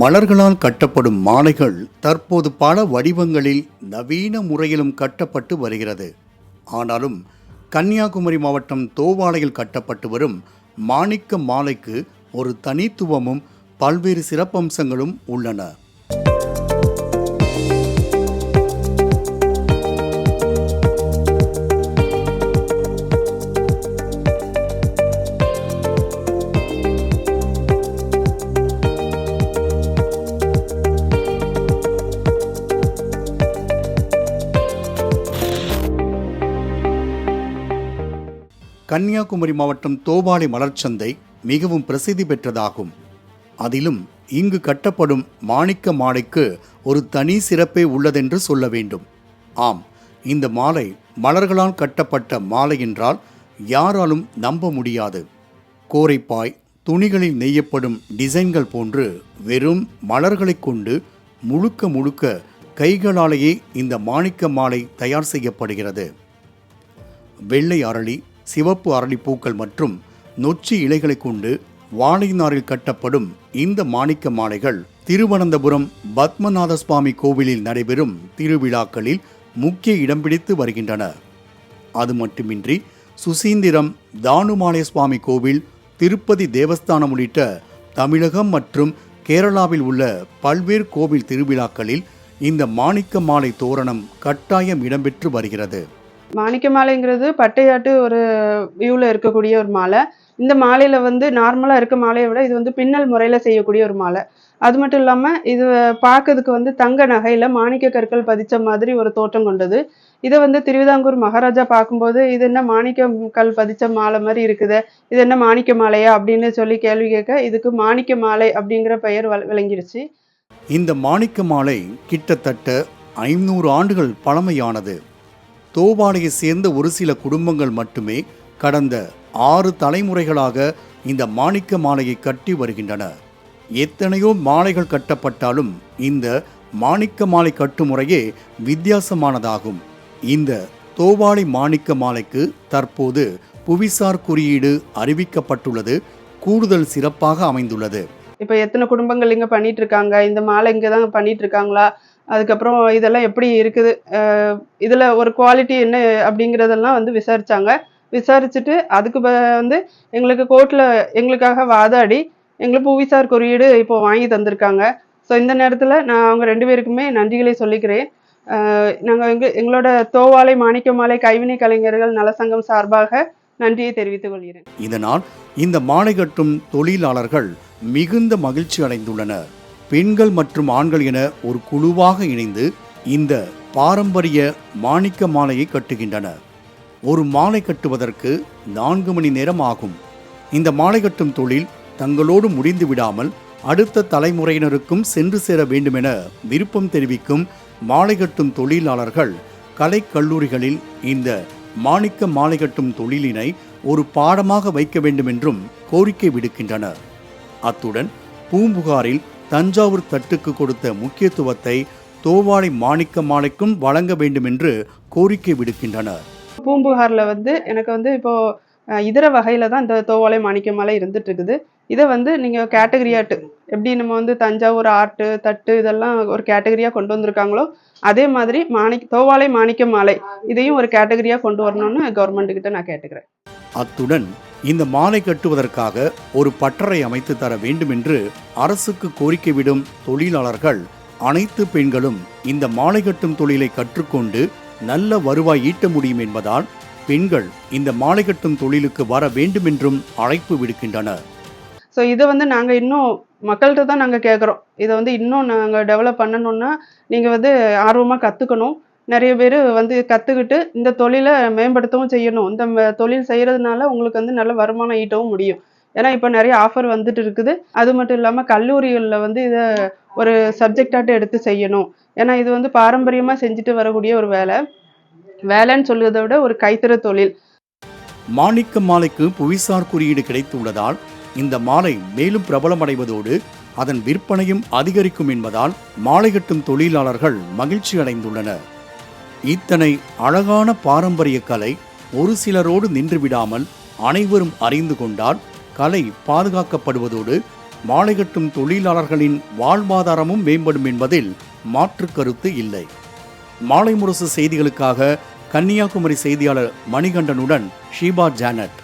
மலர்களால் கட்டப்படும் மாலைகள் தற்போது பல வடிவங்களில் நவீன முறையிலும் கட்டப்பட்டு வருகிறது. ஆனாலும் கன்னியாகுமரி மாவட்டம் தோவாளையில் கட்டப்பட்டு வரும் மாணிக்க மாலைக்கு ஒரு தனித்துவமும் பல்வேறு சிறப்பம்சங்களும் உள்ளன. கன்னியாகுமரி மாவட்டம் தோபாலை மலர்ச்சந்தை மிகவும் பிரசித்தி பெற்றதாகும். அதிலும் இங்கு கட்டப்படும் மாணிக்க மாலைக்கு ஒரு தனி சிறப்பே உள்ளதென்று சொல்ல வேண்டும். ஆம் இந்த மாலை மலர்களால் கட்டப்பட்ட மாலை என்றால் யாராலும் நம்ப முடியாது. கோரைப்பாய் துணிகளில் நெய்யப்படும் டிசைன்கள் போன்று வெறும் மலர்களைக் கொண்டு முழுக்க முழுக்க கைகளாலேயே இந்த மாணிக்க மாலை தயார் செய்யப்படுகிறது. வெள்ளை அரளி சிவப்பு அரளி பூக்கள் மற்றும் நொச்சி இலைகளை கொண்டு வாழை கட்டப்படும் இந்த மாணிக்க மாலைகள் திருவனந்தபுரம் பத்மநாத சுவாமி கோவிலில் நடைபெறும் திருவிழாக்களில் முக்கிய இடம் பிடித்து வருகின்றன. அது மட்டுமின்றி சுசீந்திரம் தானுமாலய சுவாமி கோவில் திருப்பதி தேவஸ்தானம் உள்ளிட்ட தமிழகம் மற்றும் கேரளாவில் உள்ள பல்வேறு கோவில் திருவிழாக்களில் இந்த மாணிக்க மாலை தோரணம் கட்டாயம் இடம்பெற்று வருகிறது. மாணிக்க மாலைங்கிறது பட்டையாட்டு ஒரு வியூவில் இருக்கக்கூடிய ஒரு மாலை. இந்த மாலையில் வந்து நார்மலாக இருக்க மாலையை விட இது வந்து பின்னல் முறையில் செய்யக்கூடிய ஒரு மாலை. அது மட்டும் இல்லாமல் இது பார்க்கறதுக்கு வந்து தங்க நகையில் மாணிக்க கற்கள் பதிச்ச மாதிரி ஒரு தோற்றம் கொண்டது. இதை வந்து திருவிதாங்கூர் மகாராஜா பார்க்கும்போது இது என்ன மாணிக்க கல் பதிச்ச மாலை மாதிரி இருக்குது இது என்ன மாணிக்க மாலையா அப்படின்னு சொல்லி கேள்வி கேட்க இதுக்கு மாணிக்க மாலை அப்படிங்கிற பெயர் வ- விளங்கிடுச்சு இந்த மாணிக்க மாலை கிட்டத்தட்ட ஐநூறு ஆண்டுகள் பழமையானது. தோவாளையை சேர்ந்த ஒரு சில குடும்பங்கள் மட்டுமே கடந்த ஆறு தலைமுறைகளாக இந்த மாணிக்க மாலையை கட்டி வருகின்றன. எத்தனையோ மாலைகள் கட்டப்பட்டாலும் இந்த மாணிக்க மாலை கட்டும் முறையே வித்தியாசமானதாகும். இந்த தோவாளை மாணிக்க மாலைக்கு தற்போது புவிசார் குறியீடு அறிவிக்கப்பட்டுள்ளது. கூடுதல் சிறப்பாக அமைந்துள்ளது. இப்போ எத்தனை குடும்பங்கள் இங்கே பண்ணிட்டு இருக்காங்க? இந்த மாலை இங்கே தான் பண்ணிட்டு இருக்காங்களா? அதுக்கப்புறம் இதெல்லாம் எப்படி இருக்குது? இதில் ஒரு குவாலிட்டி என்ன அப்படிங்கிறதெல்லாம் வந்து விசாரித்தாங்க விசாரிச்சுட்டு அதுக்கு ப- வந்து எங்களுக்கு கோர்ட்டில் எங்களுக்காக வாதாடி எங்களுக்கு புவிசார் குறியீடு இப்போ வாங்கி தந்திருக்காங்க. ஸோ இந்த நேரத்தில் நான் அவங்க ரெண்டு பேருக்குமே நன்றிகளை சொல்லிக்கிறேன். நாங்கள் எங்க எங்களோட தோவாலை மாணிக்கமாலை கைவினை கலைஞர்கள் நலசங்கம் சார்பாக நன்றியை தெரிவித்துக் கொள்கிறேன். இதனால் இந்த மாலை கட்டும் தொழிலாளர்கள் மிகுந்த மகிழ்ச்சி அடைந்துள்ளனர். பெண்கள் மற்றும் ஆண்கள் என ஒரு குழுவாக இணைந்து இந்த பாரம்பரிய மாணிக்க மாலையை கட்டுகின்றனர் ஒரு மாலை கட்டுவதற்கு நான்கு மணி நேரம் ஆகும். இந்த மாலை கட்டும் தொழில் தங்களோடு முடிந்து விடாமல் அடுத்த தலைமுறையினருக்கும் சென்று சேர வேண்டுமென விருப்பம் தெரிவிக்கும் மாலை கட்டும் தொழிலாளர்கள் கலை கல்லூரிகளில் இந்த மாணிக்க மாலை கட்டும் தொழிலினை ஒரு பாடமாக வைக்க வேண்டும் என்றும் கோரிக்கை விடுக்கின்றனர். அத்துடன் பூம்புகாரில் தஞ்சாவூர் தட்டுக்கு கொடுத்த முக்கியத்துவத்தை தோவாளை மாணிக்க மாலைக்கும் வழங்க வேண்டும் என்று கோரிக்கை விடுக்கின்றனர். பூம்புகார்ல வந்து எனக்கு வந்து இப்போ இதர வகையில தான் இந்த தோவாலை மாணிக்கமாலை இருந்துட்டு இருக்குது இதை வந்து நீங்க கேட்டகரியாட்டு எப்படி நம்ம வந்து தஞ்சாவூர் ஆர்ட்டு தட்டு இதெல்லாம் ஒரு கேட்டகரியா கொண்டு வந்திருக்காங்களோ அதே மாதிரி மாணிக் தோவாலை மாணிக்க மாலை இதையும் ஒரு கேட்டகரியா கொண்டு வரணும்னு கவர்மெண்ட் கிட்ட நான் கேட்டுக்கிறேன். அத்துடன் இந்த மாலை கட்டுவதற்காக ஒரு பட்டறை அமைத்து தர வேண்டும் என்று அரசுக்கு கோரிக்கை விடும் தொழிலாளர்கள் அனைத்து பெண்களும் இந்த மாலை கட்டும் தொழிலை கற்றுக்கொண்டு நல்ல வருவாய் ஈட்ட முடியும் என்பதால் பெண்கள் இந்த மாலை கட்டும் தொழிலுக்கு வர வேண்டும் என்றும் அழைப்பு விடுக்கின்றனர். ஸோ இதை வந்து நாங்கள் இன்னும் மக்கள்கிட்ட தான் நாங்கள் கேட்குறோம் இதை வந்து இன்னும் நாங்கள் டெவலப் பண்ணணும்னா நீங்கள் வந்து ஆர்வமாக கற்றுக்கணும் நிறைய பேர் வந்து கற்றுக்கிட்டு இந்த தொழிலை மேம்படுத்தவும் செய்யணும். இந்த தொழில் செய்கிறதுனால உங்களுக்கு வந்து நல்ல வருமானம் ஈட்டவும் முடியும். ஏன்னா இப்போ நிறைய ஆஃபர் வந்துட்டு இருக்குது. அது மட்டும் இல்லாமல் கல்லூரிகளில் வந்து இதை ஒரு சப்ஜெக்டாட்டு எடுத்து செய்யணும். ஏன்னா இது வந்து பாரம்பரியமாக செஞ்சுட்டு வரக்கூடிய ஒரு வேலை. வேலைன்னு சொல்லுறதை விட ஒரு கைத்தற தொழில். மாணிக்க மாலைக்கு புவிசார் குறியீடு கிடைத்துள்ளதால் இந்த மாலை மேலும் பிரபலமடைவதோடு அதன் விற்பனையும் அதிகரிக்கும் என்பதால் மாலை கட்டும் தொழிலாளர்கள் மகிழ்ச்சி அடைந்துள்ளனர் இத்தனை அழகான பாரம்பரிய கலை ஒரு சிலரோடு நின்று விடாமல் அனைவரும் அறிந்து கொண்டால் கலை பாதுகாக்கப்படுவதோடு மாலை கட்டும் தொழிலாளர்களின் வாழ்வாதாரமும் மேம்படும் என்பதில் மாற்று கருத்து இல்லை. மாலை முரசு செய்திகளுக்காக கன்னியாகுமரி செய்தியாளர் மணிகண்டனுடன் ஷீபா ஜானட்.